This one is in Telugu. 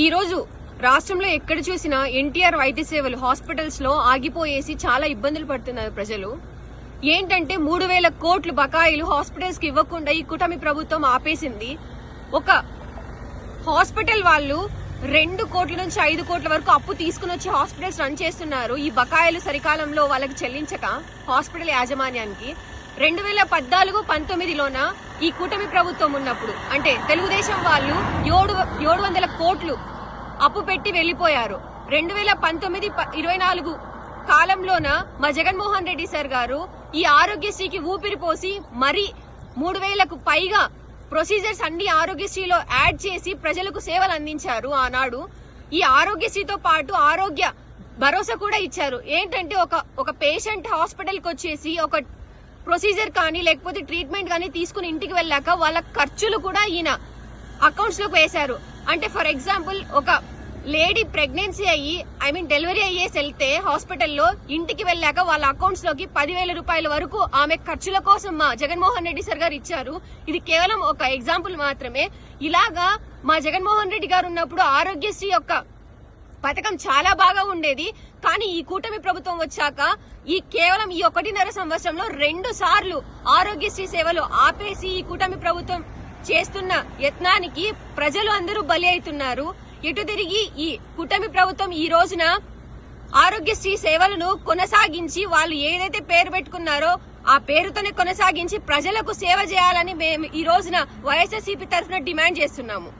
ఈరోజు రాష్ట్రంలో ఎక్కడ చూసినా ఎన్టీఆర్ వైద్య సేవలు హాస్పిటల్స్లో ఆగిపోయేసి చాలా ఇబ్బందులు పడుతున్నారు ప్రజలు. ఏంటంటే మూడు వేల కోట్లు బకాయిలు హాస్పిటల్స్కి ఇవ్వకుండా ఈ కూటమి ప్రభుత్వం ఆపేసింది. ఒక హాస్పిటల్ వాళ్ళు రెండు కోట్ల నుంచి ఐదు కోట్ల వరకు అప్పు తీసుకుని వచ్చి హాస్పిటల్స్ రన్ చేస్తున్నారు. ఈ బకాయిలు సరికాలంలో వాళ్ళకి చెల్లించక హాస్పిటల్ యాజమాన్యానికి. రెండు వేల పద్నాలుగు పంతొమ్మిదిలోన ఈ కూటమి ప్రభుత్వం ఉన్నప్పుడు అంటే తెలుగుదేశం వాళ్ళు ఏడు ఏడు వందల కోట్లు అప్పు పెట్టి వెళ్ళిపోయారు రెండు వేల పంతొమ్మిది ప- ఇరవై నాలుగు కాలంలోన మా జగన్మోహన్ రెడ్డి సార్ గారు ఈ ఆరోగ్యశ్రీకి ఊపిరి పోసి మరి మూడు వేలకు పైగా ప్రొసీజర్స్ అన్ని ఆరోగ్యశ్రీలో యాడ్ చేసి ప్రజలకు సేవలు అందించారు ఆనాడు. ఈ ఆరోగ్యశ్రీతో పాటు ఆరోగ్య భరోసా కూడా ఇచ్చారు. ఏంటంటే ఒక ఒక పేషెంట్ హాస్పిటల్కి వచ్చేసి ఒక ప్రొసీజర్ కానీ లేకపోతే ట్రీట్మెంట్ కానీ తీసుకుని ఇంటికి వెళ్ళాక వాళ్ళ ఖర్చులు కూడా ఈయన అకౌంట్స్లోకి వేశారు. అంటే ఫర్ ఎగ్జాంపుల్ ఒక లేడీ ప్రెగ్నెన్సీ అయ్యి ఐ మీన్ డెలివరీ అయ్యేసి వెళ్తే హాస్పిటల్లో ఇంటికి వెళ్ళాక వాళ్ళ అకౌంట్స్లోకి పదివేల రూపాయల వరకు ఆమె ఖర్చుల కోసం మా జగన్మోహన్ రెడ్డి సార్ గారు ఇచ్చారు. ఇది కేవలం ఒక ఎగ్జాంపుల్ మాత్రమే. ఇలాగా మా జగన్మోహన్ రెడ్డి గారు ఉన్నప్పుడు ఆరోగ్యశ్రీ యొక్క పథకం చాలా బాగా ఉండేది. కానీ ఈ కూటమి ప్రభుత్వం వచ్చాక ఈ కేవలం ఈ ఒకటిన్నర సంవత్సరంలో రెండు సార్లు ఆరోగ్యశ్రీ సేవలు ఆపేసి ఈ కూటమి ప్రభుత్వం చేస్తున్న యత్నానికి ప్రజలు అందరూ బలి అవుతున్నారు. ఎటు తిరిగి ఈ కూటమి ప్రభుత్వం ఈ రోజున ఆరోగ్యశ్రీ సేవలను కొనసాగించి వాళ్ళు ఏదైతే పేరు పెట్టుకున్నారో ఆ పేరుతోనే కొనసాగించి ప్రజలకు సేవ చేయాలని మేము ఈ రోజున వైఎస్ఆర్సీపీ తరఫున డిమాండ్ చేస్తున్నాము.